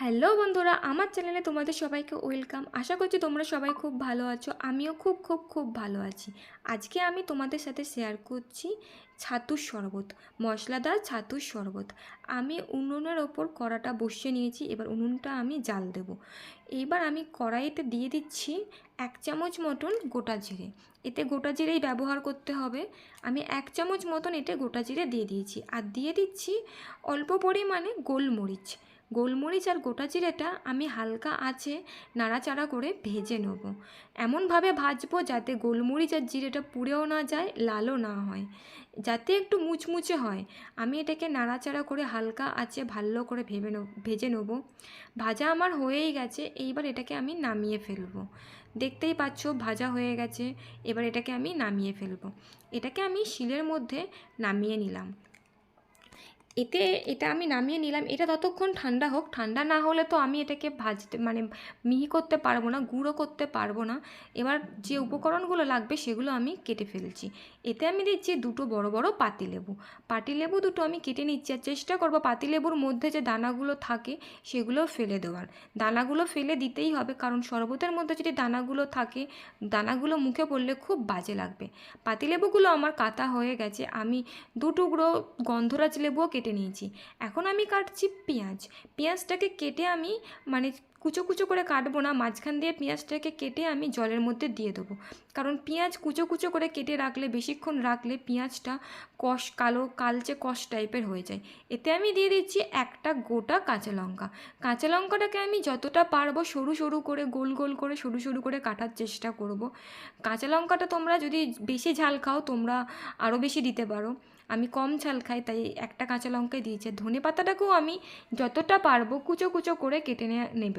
Hello বন্ধুরা, আমার চ্যানেলে তোমাদের সবাইকে ওয়েলকাম। আশা করছি তোমরা সবাই খুব ভালো আছো, আমিও খুব খুব খুব ভালো আছি। আজকে আমি তোমাদের সাথে শেয়ার করছি ছাতুর শরবত, মশলাদার ছাতুর শরবত। আমি উনুনের ওপর কড়াটা বসিয়ে নিয়েছি, এবার উনুনটা আমি জাল দেব। এইবার আমি কড়াইতে দিয়ে দিচ্ছি এক চামচ মতন গোটা জিরে। এতে গোটা জিরেই ব্যবহার করতে হবে। আমি এক চামচ মতন এতে গোটা জিরে দিয়ে দিয়েছি। আর দিয়ে দিচ্ছি অল্প পরিমাণে গোলমরিচ। গোলমরিচ আর গোটা জিরেটা আমি হালকা আছে নাড়াচাড়া করে ভেজে নেব। এমনভাবে ভাজবো যাতে গোলমরিচ আর জিরেটা পুড়েও না যায়, লালও না হয়। যাতে একটু মুচমুচে হয়, আমি এটাকে নাড়াচাড়া করে হালকা আছে ভালো করে ভেবে ভেজে নেব। ভাজা আমার হয়েই গেছে, এইবার এটাকে আমি নামিয়ে ফেলব। দেখতেই পাচ্ছ, ভাজা হয়ে গেছে, এবার এটাকে আমি নামিয়ে ফেলব। এটাকে আমি শিলের মধ্যে নামিয়ে নিলাম। এতে, এটা আমি নামিয়ে নিলাম। এটা ততক্ষণ ঠান্ডা হোক। ঠান্ডা না হলে তো আমি এটাকে ভাজতে মানে মিহি করতে পারব না, গুঁড়ো করতে পারব না। এবার যে উপকরণগুলো লাগবে সেগুলো আমি কেটে ফেলছি। এতে আমি দিচ্ছি দুটো বড় বড় পাতিলেবু। পাতিলেবু দুটো আমি কেটে নিচ্ছি আর চেষ্টা করব পাতিলেবুর মধ্যে যে দানাগুলো থাকে সেগুলো ফেলে দেওয়ার। দানাগুলো ফেলে দিতেই হবে কারণ শরবতের মধ্যে যদি দানাগুলো থাকে, দানাগুলো মুখে পড়লে খুব বাজে লাগবে। পাতিলেবুগুলো আমার কাটা হয়ে গেছে। আমি দু টুকরো গন্ধরাজ লেবুও কেটে নিয়েছি। এখন আমি কাটছি পেঁয়াজ। পেঁয়াজটাকে কেটে আমি মানে কুচো কুচো করে কাটবো না, মাঝখান দিয়ে পেঁয়াজটাকে কেটে আমি জলের মধ্যে দিয়ে দেবো। কারণ পেঁয়াজ কুচো কুচো করে কেটে রাখলে, বেশিক্ষণ রাখলে পেঁয়াজটা কষ, কালো, কালচে কষ টাইপের হয়ে যায়। এতে আমি দিয়ে দিচ্ছি একটা গোটা কাঁচা লঙ্কা। কাঁচা লঙ্কাটাকে আমি যতটা পারব সরু সরু করে, গোল গোল করে, সরু সরু করে কাটার চেষ্টা করব। কাঁচা লঙ্কাটা তোমরা যদি বেশি ঝাল খাও, তোমরা আরও বেশি দিতে পারো। আমি কম ঝাল খাই, তাই একটা কাঁচা লঙ্কাই দিয়েছি। ধনে পাতাটাকেও আমি যতটা পারব কুচো কুচো করে কেটে নেব।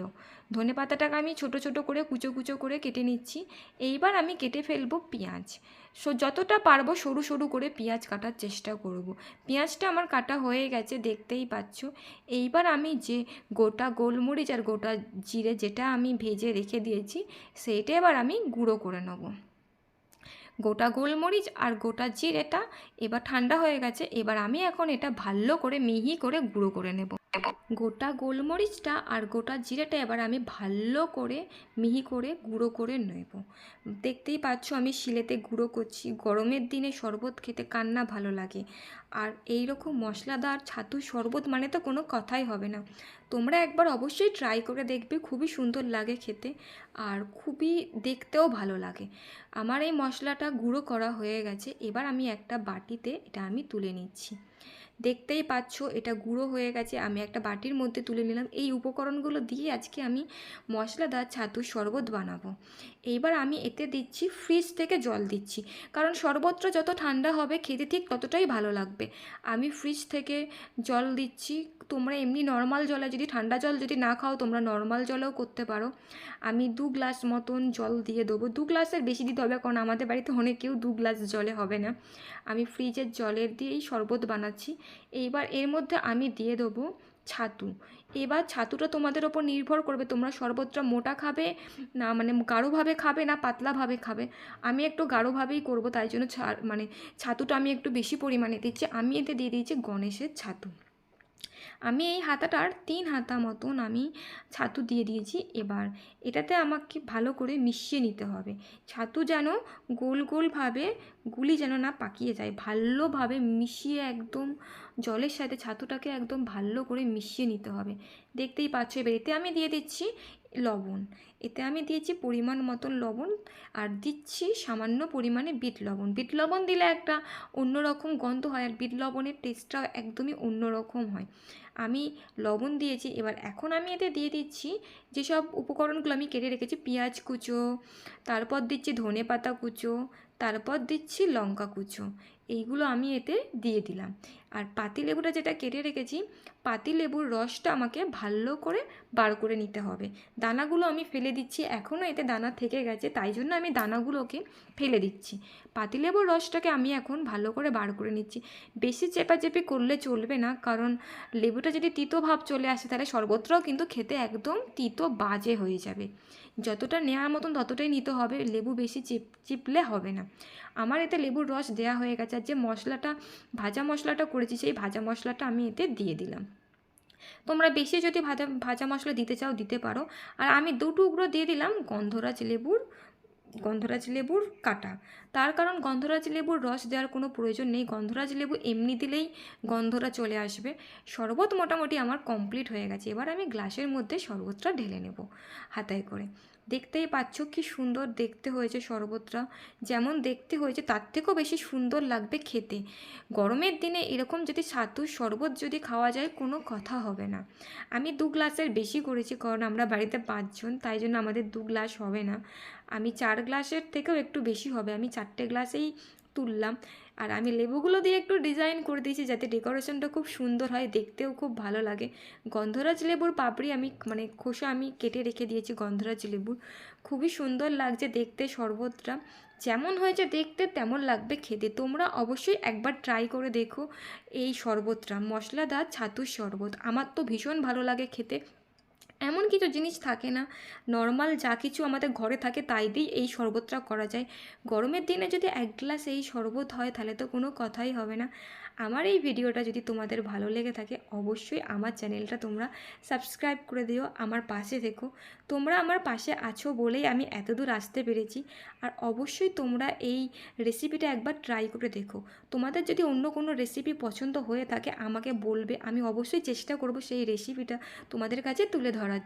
ধনে পাতাটাকে আমি ছোট ছোট করে কুচো কুচো করে কেটে নিচ্ছি। এইবার আমি কেটে ফেলব পেঁয়াজ। সো, যতটা পারব সরু সরু করে পেঁয়াজ কাটার চেষ্টা করব। পেঁয়াজটা আমার কাটা হয়ে গেছে, দেখতেই পাচ্ছ। এইবার আমি যে গোটা গোলমরিচ আর গোটা জিরে যেটা আমি ভেজে রেখে দিয়েছি, সেইটা এবার আমি গুঁড়ো করে নেব। গোটা গোলমরিচ আর গোটা জিরেটা এবার ঠান্ডা হয়ে গেছে, এবার আমি এখন এটা ভালো করে মিহি করে গুঁড়ো করে নেব। গোটা গোলমরিচটা আর গোটা জিরেটা এবার আমি ভালো করে, মিহি করে গুঁড়ো করে নেব। দেখতেই পাচ্ছ আমি শিলেতে গুঁড়ো করছি। গরমের দিনে শরবত খেতে কান্না ভালো লাগে। আর এই রকম মশলাদার ছাতু শরবত মানে তো কোনো কথাই হবে না। তোমরা একবার অবশ্যই ট্রাই করে দেখবে, খুবই সুন্দর লাগে খেতে আর খুবই দেখতেও ভালো লাগে। আমার এই মশলাটা গুঁড়ো করা হয়ে গেছে। এবার আমি একটা বাটিতে এটা আমি তুলে নিচ্ছি। দেখতেই পাচ্ছ, এটা গুঁড়ো হয়ে গেছে। আমি একটা বাটির মধ্যে তুলে নিলাম। এই উপকরণগুলো দিয়ে আজকে আমি মশলাদার ছাতুর শরবত বানাবো। এইবার আমি এতে দিচ্ছি ফ্রিজ থেকে জল দিচ্ছি। কারণ শরবতটা যত ঠান্ডা হবে, খেতে ঠিক ততটাই ভালো লাগবে। আমি ফ্রিজ থেকে জল দিচ্ছি। তোমরা এমনি নর্মাল জলে যদি, ঠান্ডা জল যদি না খাও, তোমরা নর্মাল জলেও করতে পারো। আমি দু গ্লাস মতন জল দিয়ে দেবো। দু গ্লাসের বেশি দিতে হবে, কারণ আমাদের বাড়িতে অনেকেও দু গ্লাস জলে হবে না। আমি ফ্রিজের জলের দিয়েই শরবত বানাচ্ছি। এইবার এর মধ্যে আমি দিয়ে দেবো ছাতু। এবার ছাতুটা তোমাদের ওপর নির্ভর করবে, তোমরা সর্বত্র মোটা খাবে, না মানে গাঢ়ভাবে খাবে, না পাতলাভাবে খাবে। আমি একটু গাঢ়ভাবেই করব, তাই জন্য মানে ছাতুটা আমি একটু বেশি পরিমাণে দিচ্ছি। আমি এতে দিয়ে দিয়েছি গণেশের ছাতু। আমি এই হাতাটার তিন হাতা মতন আমি ছাতু দিয়ে দিয়েছি এবার। এটাতে আমাকে ভালো করে মিশিয়ে নিতে হবে। ছাতু যেন গোল গোলভাবে, গুলি যেন না পাকিয়ে যায়, ভালোভাবে মিশিয়ে একদম জলের সাথে ছাতুটাকে একদম ভালো করে মিশিয়ে নিতে হবে। দেখতেই পাচ্ছ এবার এতে আমি দিয়ে দিচ্ছি লবণ। এতে আমি দিয়েছি পরিমাণ মতন লবণ আর দিচ্ছি সামান্য পরিমাণে বিট লবণ। বিট লবণ দিলে একটা অন্যরকম গন্ধ হয় আর বিট লবণের টেস্টটাও একদমই অন্যরকম হয়। আমি লবণ দিয়েছি, এবার এখন আমি এতে দিয়ে দিচ্ছি যেসব উপকরণগুলো আমি কেটে রেখেছি, পেঁয়াজ কুচো, তারপর দিচ্ছি ধনে পাতা কুচো, তারপর দিচ্ছি লঙ্কা কুচো। এইগুলো আমি এতে দিয়ে দিলাম। আর পাতিলেবুটা যেটা কেটে রেখেছি পাতিলেবুর রসটা আমাকে ভালো করে বার করে নিতে হবে। দানাগুলো আমি ফেলে দিচ্ছি এখনও এতে দানা থেকে গেছে, তাই জন্য আমি দানাগুলোকে ফেলে দিচ্ছি। পাতিলেবুর রসটাকে আমি এখন ভালো করে বার করে নিচ্ছি। বেশি চেপাচেপি করলে চলবে না, কারণ লেবুটা যদি তিতো ভাব চলে আসে, তাহলে শরবতটাও কিন্তু খেতে একদম তিতো বাজে হয়ে যাবে। যতটা নেওয়ার মতন ততটাই নিতে হবে, লেবু বেশি চিপ, চিপলে হবে না। আমার এতে লেবুর রস দেওয়া হয়ে গেছে, আর যে মশলাটা, ভাজা মশলাটা করেছি, সেই ভাজা মশলাটা আমি এতে দিয়ে দিলাম। তোমরা বেশি যদি ভাজা ভাজা মশলা দিতে চাও, দিতে পারো। আর আমি দু টুকরো দিয়ে দিলাম গন্ধরাজ লেবুর গন্ধরাজ লেবুর কাটা। তার কারণ গন্ধরাজ লেবুর রস দেওয়ার কোনো প্রয়োজন নেই। গন্ধরাজ লেবু এমনি দিলেই গন্ধরা চলে আসবে। শরবত মোটামুটি আমার কমপ্লিট হয়ে গেছে। এবার আমি গ্লাসের মধ্যে শরবতটা ঢেলে নেব হাতায় করে। দেখতেই পাচ্ছ কি সুন্দর দেখতে হয়েছে শরবতটা। যেমন দেখতে হয়েছে, তার থেকেও বেশি সুন্দর লাগবে খেতে। গরমের দিনে এরকম যদি ছাতুর শরবত যদি খাওয়া যায়, কোনো কথা হবে না। আমি দু গ্লাসের বেশি করেছি, কারণ আমরা বাড়িতে পাঁচজন, তাই জন্য আমাদের দু গ্লাস হবে না। আমি চার গ্লাসের থেকেও একটু বেশি হবে, আমি চারটে গ্লাসেই তুললাম। আর আমি লেবুগুলো দিয়ে একটু ডিজাইন করে দিয়েছি যাতে ডেকোরেশনটা খুব সুন্দর হয়, দেখতেও খুব ভালো লাগে। গন্ধরাজ লেবুর পাপড়ি আমি মানে খোসা আমি কেটে রেখে দিয়েছি গন্ধরাজ লেবুর। খুবই সুন্দর লাগছে দেখতে শরবতটা। যেমন হয়েছে দেখতে, তেমন লাগবে খেতে। তোমরা অবশ্যই একবার ট্রাই করে দেখো এই শরবতটা। মশলাদার ছাতুর শরবত। আমার তো ভীষণ ভালো লাগে খেতে। এমন কিছু জিনিস থাকে না। নর্মাল যা কিছু আমাদের ঘরে থাকে তাই দিয়েই এই শরবতটা করা যায়। গরমের দিনে যদি এক গ্লাস এই শরবত হয় তাহলে তো কোনো কথাই হবে না। আমার এই ভিডিওটা যদি তোমাদের ভালো লেগে থাকে অবশ্যই আমার চ্যানেলটা তোমরা সাবস্ক্রাইব করে দিও, আমার পাশে থেকো। তোমরা আমার পাশে আছো বলেই আমি এতদূর আসতে পেরেছি। আর অবশ্যই তোমরা এই রেসিপিটা একবার ট্রাই করে দেখো। তোমাদের যদি অন্য কোনো রেসিপি পছন্দ হয়ে থাকে আমাকে বলবে, আমি অবশ্যই চেষ্টা করব সেই রেসিপিটা তোমাদের কাছে তুলে ধরার। জন্য